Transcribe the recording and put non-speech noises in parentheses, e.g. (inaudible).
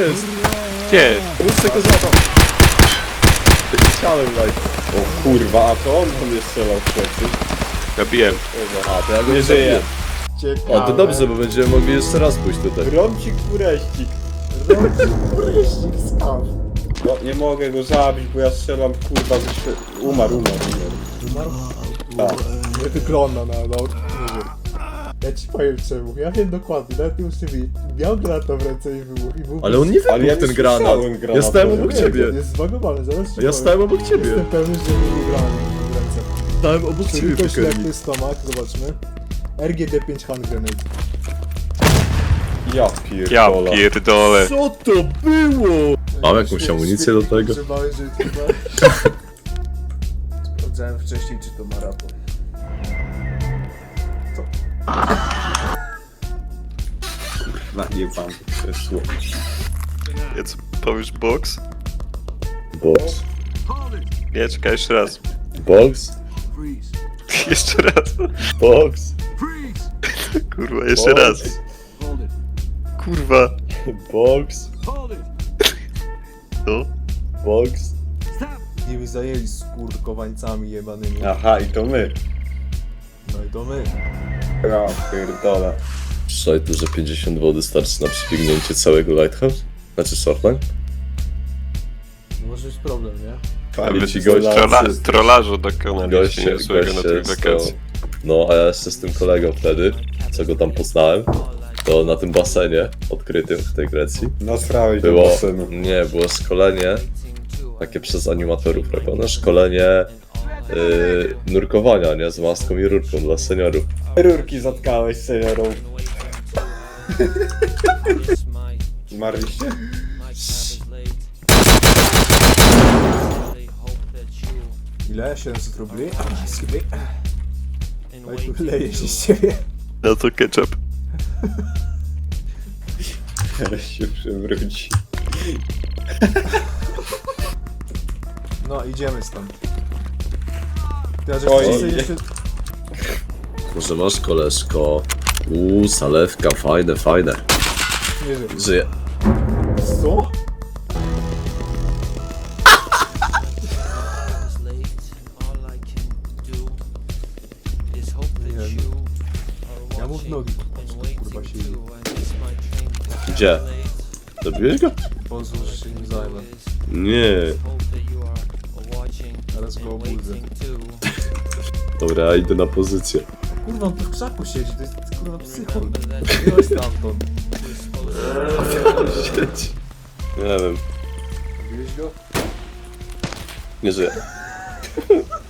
jest? Gdzie? Muszę go złapał. Chciałem dać. O kurwa, a to on tam jest strzelał w plecy. Zabiłem. A, to ja go Nie żyje. O, to dobrze, bo będziemy mogli jeszcze raz pójść tutaj. Rącik kureścik. Kuryścik staw. No nie mogę go zabić, bo ja strzelam kurwa ze świe... Umarł, umarł, umarł. Tak. Nie wygląda na, wiem. Ja ci powiem czemu, ja wiem dokładnie, nawet nie muszę wiedzieć. Miał granat w ręce i wybuch, i był... Ale on nie Ale ja wybuchł ten granat. słyszałem granatu. Ja stałem obok Nie, ciebie. to jest zbagowany, zaraz ci Ja powiem. stałem obok ciebie. Jestem pewny, że nie był granat w ręce. Stałem obok ciebie, Czyli to Piekarnik. ślepy stomak, zobaczmy. RGD-5 hand grenade. Ja Ja pierdolę. pierdolę. Co to było? Mam jakąś amunicję do tego? Że chyba... (laughs) Sprawdzałem wcześniej, czy to maraton. Na krzesło. Nie, co powiesz box? Box. Nie, czekaj jeszcze raz. Box. (laughs) Jeszcze raz. Box. Kurwa, jeszcze raz. Kurwa. Box. No. Box. Nie mi zajęli z kurkowańcami jebanymi. Aha, i to my. No i to my. Ja pierdolę. Słuchaj, tu, że 50 wody starczy na przebiegnięcie całego Lighthouse? Znaczy Shortline? Może być problem, nie? Ale ci Trola, goście, trollarzu dokonaliście goście, niezłego na. No, a ja jeszcze z tym kolegą wtedy, co go tam poznałem, to na tym basenie odkrytym w tej Grecji Nasrałeś do było... basenu. Nie, było szkolenie, takie przez animatorów robione, szkolenie yy, nurkowania, nie? Z maską i rurką dla seniorów. Rurki zatkałeś seniorom. Zmarliście? Ile? 700 rubli? Sobie. Oj, leje się z ciebie. No to ketchup. Ale się przewróci. No, idziemy stąd. Teraz Oj, jeszcze, nie. jeszcze... Może masz koleżko? Uuu, salewka, fajne, fajne. Nie wiem. Żyje. Co? Ja mu w nogi kurwa. Gdzie? Zabiłeś go? Pozwól, że się nim zajmę. Nie. Teraz go obudzę. Dobra, ja idę na pozycję. Kurwa, on tu w krzaku siedzi, to jest kurwa psychol. Wyjąłeś stamtąd. Siedź. Nie wiem, Zabiłeś go? nie żyję. (laughs)